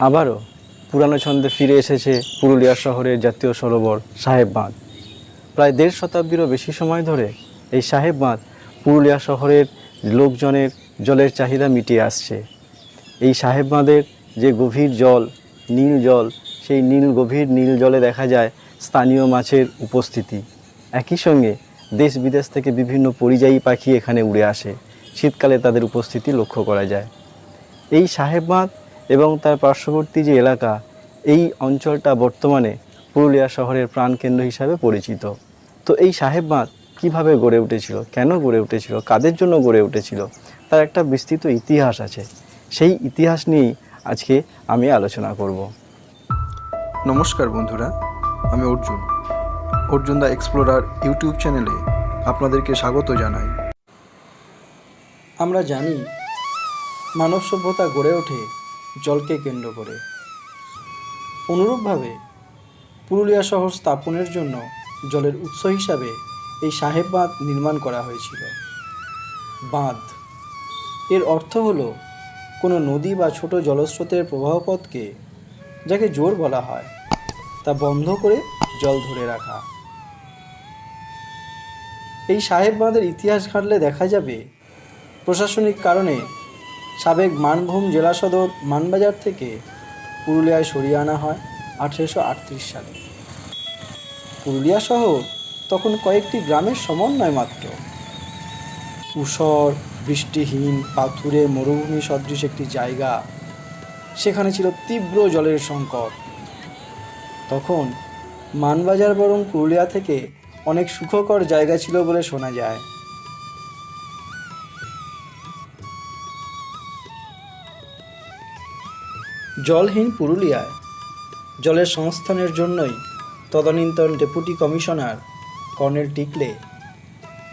আবারও পুরানো ছন্দে ফিরে এসেছে পুরুলিয়া শহরের জাতীয় সরোবর সাহেব বাঁধ। প্রায় দেড় শতাব্দীরও বেশি সময় ধরে এই সাহেব বাঁধ পুরুলিয়া শহরের লোকজনের জলের চাহিদা মিটিয়ে আসছে। এই সাহেব বাঁধের যে গভীর জল, নীল জল, সেই নীল গভীর নীল জলে দেখা যায় স্থানীয় মাছের উপস্থিতি। একই সঙ্গে দেশ বিদেশ থেকে বিভিন্ন পরিযায়ী পাখি এখানে উড়ে আসে। শীতকালে তাদের উপস্থিতি লক্ষ্য করা যায়। এই সাহেব বাঁধ এবং তার পার্শ্ববর্তী যে এলাকা এই অঞ্চলটা বর্তমানে পুরুলিয়া শহরের প্রাণকেন্দ্র হিসাবে পরিচিত। তো এই সাহেব বাঁধ কীভাবে গড়ে উঠেছিল কেন গড়ে উঠেছিল কাদের জন্য গড়ে উঠেছিল তার একটা বিস্তৃত ইতিহাস আছে। সেই ইতিহাস নিয়েই আজকে আমি আলোচনা করব। নমস্কার বন্ধুরা আমি Arjun. Arjun the explorer YouTube চ্যানেলে আপনাদেরকে স্বাগত জানাই। আমরা জানি মানব সভ্যতা গড়ে ওঠে জলকে কেন্দ্র করে। অনুরূপভাবে, পুরুলিয়া শহর স্থাপনের জন্য জলের উৎস হিসাবে এই সাহেব বাঁধ নির্মাণ করা হয়েছিল। বাঁধ। এর অর্থ হলো, কোনো নদী বা ছোট জলস্রোতের প্রবাহপথকে, যাকে জোর বলা হয়, তা বন্ধ করে জল ধরে রাখা। এই সাহেব বাঁধের ইতিহাস ঘাটলে দেখা যাবে, প্রশাসনিক কারণে সাবেক মানভূম জেলা সদর মানবাজার থেকে পুরুলিয়ায় সরিয়ে আনা হয় আঠেরোশো আটত্রিশ সালে। পুরুলিয়া শহর তখন কয়েকটি গ্রামের সমন্বয় মাত্র। উষর বৃষ্টিহীন, পাথুরে মরুভূমি সদৃশ একটি জায়গা। সেখানে ছিল তীব্র জলের সংকট। তখন মানবাজার বরং পুরুলিয়া থেকে অনেক সুখকর জায়গা ছিল বলে শোনা যায়। জলহীন পুরুলিয়ায়। জলের সংস্থানের জন্যই তদানীন্তন ডেপুটি কমিশনার কর্নেল টিকলে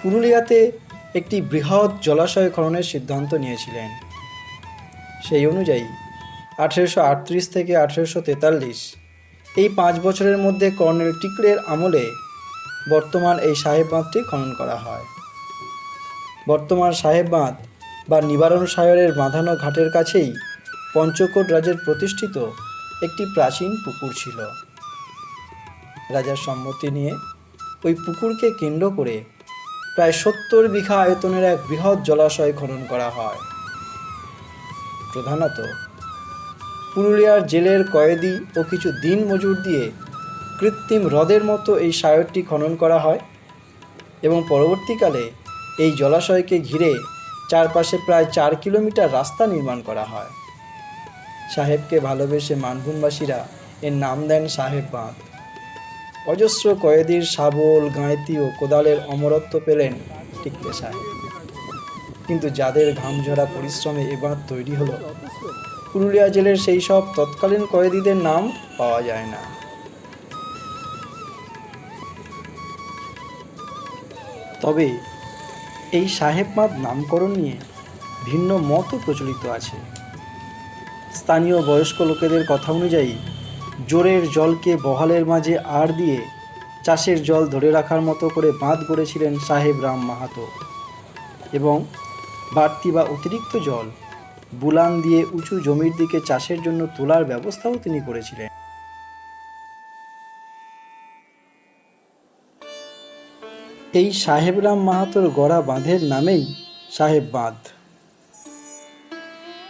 পুরুলিয়াতে একটি বৃহৎ জলাশয় খননের সিদ্ধান্ত নিয়েছিলেন। সেই অনুযায়ী আঠেরোশো আটত্রিশ থেকে আঠেরোশো তেতাল্লিশ এই পাঁচ বছরের মধ্যে কর্নেল টিকলের আমলে বর্তমান এই সাহেব বাঁধটি খনন করা হয়। বর্তমান সাহেব বাঁধ বা নিবারণ সায়রের বাঁধানো ঘাটের কাছেই পঞ্চকোট রাজের প্রতিষ্ঠিত একটি প্রাচীন পুকুর ছিল। রাজার সম্মতি নিয়ে ওই পুকুরকে কেন্দ্র করে প্রায় সত্তর বিঘা আয়তনের এক বৃহৎ জলাশয় খনন করা হয়। প্রধানত পুরুলিয়ার জেলের কয়েদি ও কিছু দিন মজুর দিয়ে কৃত্রিম হ্রদের মতো এই সায়রটি খনন করা হয় এবং পরবর্তীকালে এই জলাশয়কে ঘিরে চারপাশে প্রায় চার কিলোমিটার রাস্তা নির্মাণ করা হয়। সাহেবকে ভালোবেসে মানভূমবাসীরা এর নাম দেন সাহেব বাঁধ। অজস্র কয়েদির শাবল, গাঁয়তি ও কোদালের অমরত্ব পেলেন টিকতে সাহেব। কিন্তু যাদের ঘামঝরা পরিশ্রমে এ বাঁধ তৈরি হলো, পুরুলিয়া জেলের সেই সব তৎকালীন কয়েদিদের নাম পাওয়া যায় না। তবে এই সাহেব বাঁধ নামকরণ নিয়ে ভিন্ন মতও প্রচলিত আছে। স্থানীয় বয়স্ক লোকেদের কথা অনুযায়ী, জোরের জলকে বহালের মাঝে আড় দিয়ে চাষের জল ধরে রাখার মতো করে বাঁধ গড়েছিলেন সাহেব রাম মাহাতো এবং বাড়তি বা অতিরিক্ত জল, বুলান দিয়ে উঁচু জমির দিকে চাষের জন্য তোলার ব্যবস্থাও তিনি করেছিলেন। এই সাহেবরাম মাহাতোর গড়া বাঁধের নামেই সাহেব বাঁধ।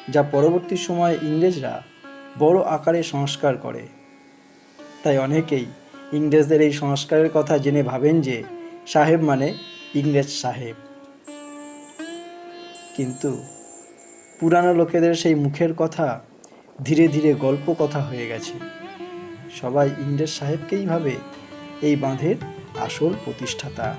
যা পরবর্তী সময়ে ইংরেজরা বড় আকারে সংস্কার করে। তাই অনেকেই ইংরেজদের এই সংস্কারের কথা জেনে ভাবেন যে সাহেব মানে ইংরেজ সাহেব। কিন্তু পুরানো লোকেদের সেই মুখের কথা, ধীরে ধীরে গল্প কথা হয়ে গেছে। সবাই ইংরেজ সাহেবকেই ভাবে এই বাঁধের আসল প্রতিষ্ঠাতা।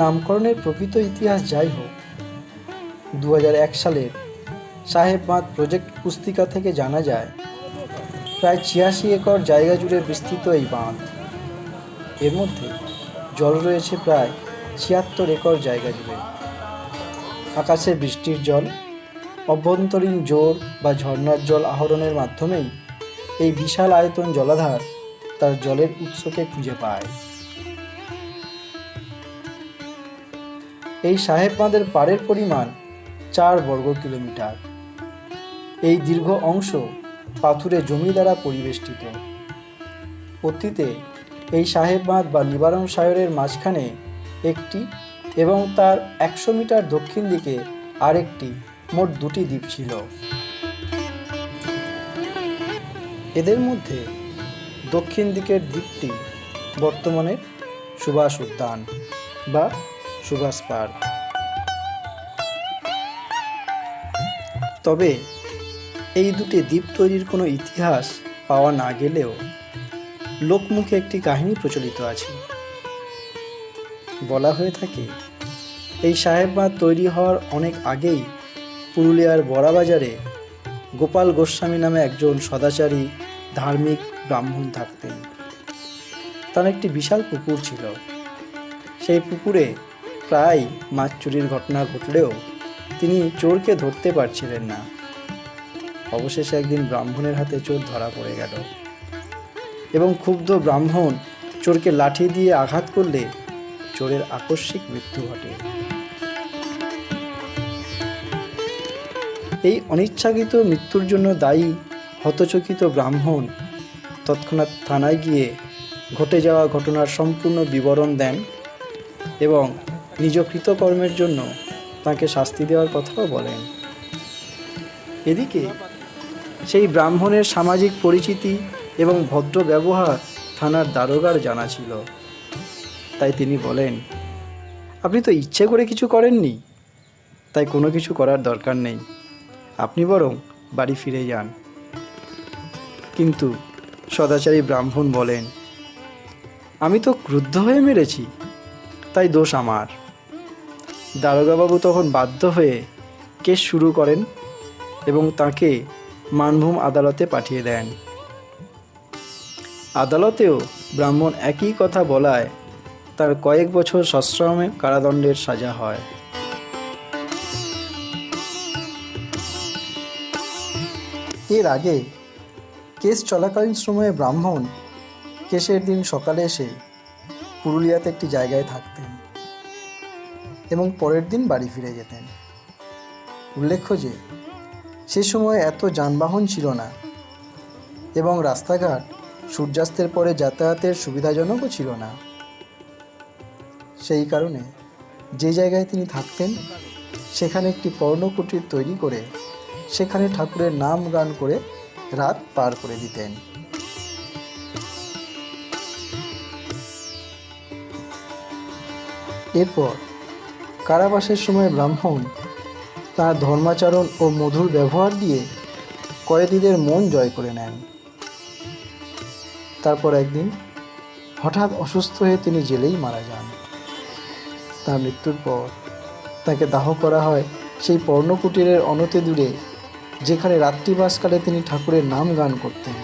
নামকরণের প্রকৃত ইতিহাস যাই হোক দু সালের সাহেব বাঁধ প্রজেক্ট পুস্তিকা থেকে জানা যায়, প্রায় ছিয়াশি একর জায়গা জুড়ে বিস্তৃত এই বাঁধ। এর মধ্যে জল রয়েছে প্রায় ছিয়াত্তর একর জায়গা জুড়ে। আকাশে বৃষ্টির জল, অভ্যন্তরীণ জোর বা ঝর্ণার জল আহরণের মাধ্যমেই এই বিশাল আয়তন জলাধার তার জলের উৎসকে খুঁজে পায়। এই সাহেব বাঁধের পাড়ের পরিমাণ চার বর্গ কিলোমিটার। এই দীর্ঘ অংশ পাথুরে জমি দ্বারা পরিবেষ্টিত। অতীতে এই সাহেব বাঁধ বা নিবারণ সাগরের মাঝখানে একটি এবং তার একশো মিটার দক্ষিণ দিকে আরেকটি মোট দুটি দ্বীপ ছিল। এদের মধ্যে দক্ষিণ দিকের দ্বীপটি বর্তমানে সুভাষ উদ্যান বা সুভাষ পার্ক। তবে এই দুটি দ্বীপ তৈরির কোনো ইতিহাস পাওয়া না গেলেও লোকমুখে একটি কাহিনী প্রচলিত আছে। বলা হয়ে থাকে, এই সাহেব বাঁধ তৈরি হওয়ার অনেক আগেই পুরুলিয়ার বড়াবাজারে গোপাল গোস্বামী নামে একজন সদাচারী, ধার্মিক ব্রাহ্মণ থাকতেন। তার একটি বিশাল পুকুর ছিল। সেই পুকুরে প্রায় মাছ চুরির ঘটনা ঘটলেও তিনি চোরকে ধরতে পারছিলেন না। অবশেষে একদিন ব্রাহ্মণের হাতে চোর ধরা পড়ে গেল এবং ক্ষুব্ধ ব্রাহ্মণ চোরকে লাঠি দিয়ে আঘাত করলে চোরের আকস্মিক মৃত্যু ঘটে। এই অনিচ্ছাকৃত মৃত্যুর জন্য দায়ী হতচকিত ব্রাহ্মণ তৎক্ষণাৎ থানায় গিয়ে ঘটে যাওয়া ঘটনার সম্পূর্ণ বিবরণ দেন এবং নিজ কৃতকর্মের জন্য তাকে শাস্তি দেওয়ার কথাও বলেন। এদিকে, সেই ব্রাহ্মণের সামাজিক পরিচিতি এবং ভদ্র ব্যবহার থানার দারোগার জানা ছিল। তাই তিনি বলেন, আপনি তো ইচ্ছে করে কিছু করেননি। তাই কোনো কিছু করার দরকার নেই। আপনি বরং বাড়ি ফিরে যান। কিন্তু সদাচারী ব্রাহ্মণ বলেন, আমি তো ক্রুদ্ধ হয়ে মেরেছি। তাই দোষ আমার। দারোগাবাবু তখন বাধ্য হয়ে কেস শুরু করেন এবং তাকে মানভূম আদালতে পাঠিয়ে দেন। আদালতেও ব্রাহ্মণ একই কথা বলায় তার কয়েক বছর সশ্রমে কারাদণ্ডের সাজা হয়। এর আগে কেস চলাকালীন সময়ে ব্রাহ্মণ কেসের দিন সকালে এসে পুরুলিয়াতে একটি জায়গায় থাকতেন। এবং পরের দিন বাড়ি ফিরে যেতেন। উল্লেখ্য যে, সে সময় এত যানবাহন ছিল না এবং রাস্তাঘাট সূর্যাস্তের পরে যাতায়াতের সুবিধাজনকও ছিল না। সেই কারণে যে জায়গায় তিনি থাকতেন, সেখানে একটি পর্ণকুটির তৈরি করে সেখানে ঠাকুরের নাম গান করে রাত পার করে দিতেন। এরপর কারাবাসের সময় ব্রাহ্মণ তার ধর্মাচরণ ও মধুর ব্যবহার দিয়ে কয়েদিদের মন জয় করে নেন। তারপর একদিন হঠাৎ অসুস্থ হয়ে তিনি জেলেই মারা যান। তার মৃত্যুর পর তাকে দাহ করা হয় সেই পর্ণকুটিরের অনতে দূরে, যেখানে রাত্রিবাসকালে তিনি ঠাকুরের নাম গান করতেন।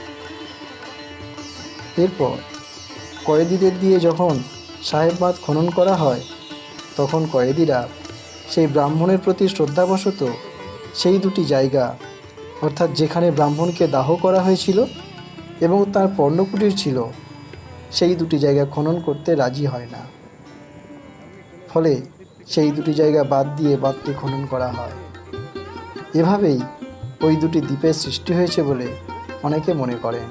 এরপর কয়েদিদের দিয়ে যখন সাহেববাদ খনন করা হয় তখন কয়েদিরা সেই ব্রাহ্মণের প্রতি শ্রদ্ধাবশত সেই দুটি জায়গা, অর্থাৎ যেখানে ব্রাহ্মণকে দাহ করা হয়েছিল এবং তার পর্ণকুটির ছিল, সেই দুটি জায়গা খনন করতে রাজি হয় না। ফলে সেই দুটি জায়গা বাদ দিয়ে বাদটি খনন করা হয়। এভাবেই ওই দুটি দ্বীপের সৃষ্টি হয়েছে বলে অনেকে মনে করেন।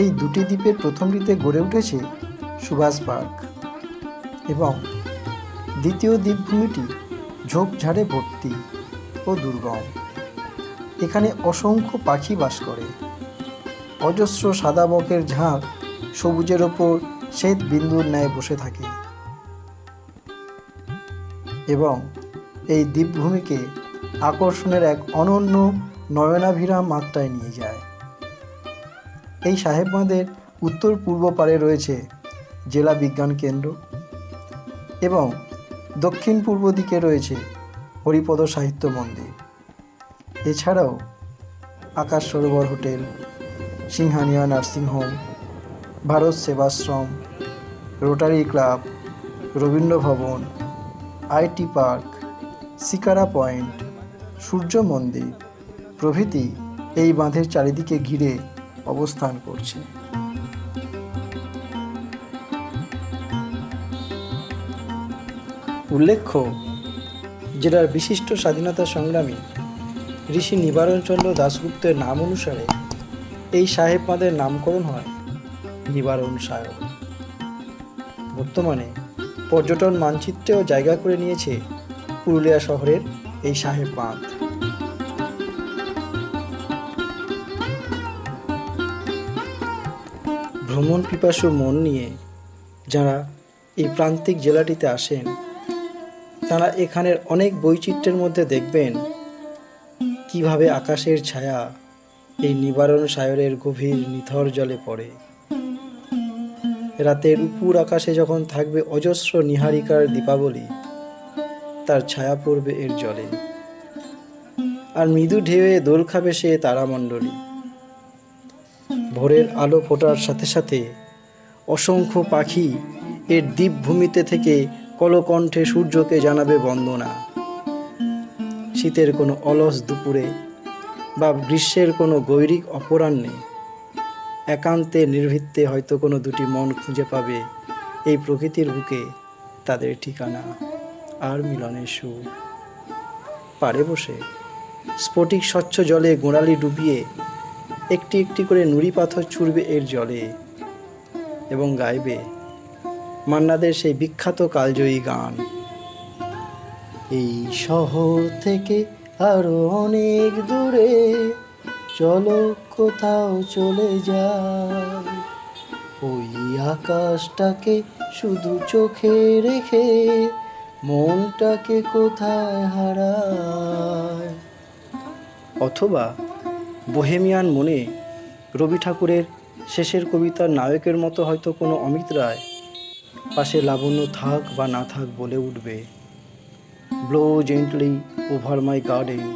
এই দুটি দ্বীপের প্রথমটিতে গড়ে উঠেছে সুভাষ পার্ক এবং দ্বিতীয় দ্বীপভূমিটি ঝোপঝাড়ে ভর্তি ও দুর্গম। এখানে অসংখ্য পাখি বাস করে। অজস্র সাদা বকের ঝাঁক সবুজের ওপর শ্বেত বিন্দুর ন্যায় বসে থাকে এবং এই দ্বীপভূমিকে আকর্ষণের এক অনন্য নয়নাভিরাম মাত্রায় নিয়ে যায়। এই সাহেব বাঁধের উত্তর পূর্ব পারে রয়েছে জেলা বিজ্ঞান কেন্দ্র এবং দক্ষিণ পূর্ব দিকে রয়েছে হরিপদ সাহিত্য মন্দির। এছাড়াও Akash Sarobar hotel, Singhania nursing home Bharat Sevashram, Rotary Club, Rabindra Bhavan IT park Shikara point, Surya Mandir প্রভৃতি এই বাঁধের চারিদিকে ঘিরে অবস্থান করছে। উল্লেখ্য, জেলার বিশিষ্ট স্বাধীনতা সংগ্রামী ঋষি নিবারণচন্দ্র দাশগুপ্তের নাম অনুসারে এই সাহেব বাঁধের নামকরণ হয় নিবারণ সায়ক। বর্তমানে পর্যটন মানচিত্রেও জায়গা করে নিয়েছে পুরুলিয়া শহরের এই সাহেব বাঁধ ভ্রমণ পিপাসু মন নিয়ে যারা এই প্রান্তিক জেলাটিতে আসেন, তারা এখানের অনেক বৈচিত্র্যের মধ্যে দেখবেন কীভাবে আকাশের ছায়া এই নিবারণ সায়রের গভীর নিথর জলে পড়ে। রাতের উপর আকাশে যখন থাকবে অজস্র নিহারিকার দীপাবলি, তার ছায়া পড়বে এর জলে। আর মৃদু ঢেউয়ে দোল খাবে সে তারামণ্ডলী। ভোরের আলো ফোটার সাথে সাথে অসংখ্য পাখি এর দ্বীপভূমিতে থেকে কলকণ্ঠে সূর্যকে জানাবে বন্দনা। শীতের কোনো অলস দুপুরে বা গ্রীষ্মের কোনো গৈরিক অপরাহ্নে একান্তে নির্ভিত্তে হয়তো কোনো দুটি মন খুঁজে পাবে এই প্রকৃতির বুকে তাদের ঠিকানা আর মিলনের সুর। পারে বসে স্ফটিক স্বচ্ছ জলে গোড়ালি ডুবিয়ে একটি একটি করে নুড়ি পাথর ছুড়বে এর জলে এবং গাইবে মান্নাদের সেই বিখ্যাত কালজয়ী গান। এই শহর থেকে আরও অনেক দূরে চলো, কোথাও চলে যাই। ওই আকাশটাকে শুধু চোখে রেখে মনটাকে কোথায় হারায়? অথবা বোহেমিয়ান মনে রবি ঠাকুরের শেষের কবিতার নায়কের মতো হয়তো কোনো অমিত রায় পাশে লাবণ্য থাক বা না থাক বলে উঠবে। Blow gently over my garden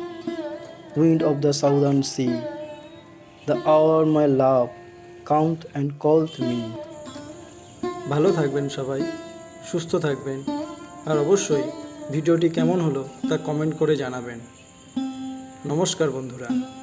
wind of the southern sea the hour my love count and call me ভালো থাকবেন সবাই, সুস্থ থাকবেন, আর অবশ্যই ভিডিওটি কেমন হলো তা কমেন্ট করে জানাবেন। নমস্কার বন্ধুরা।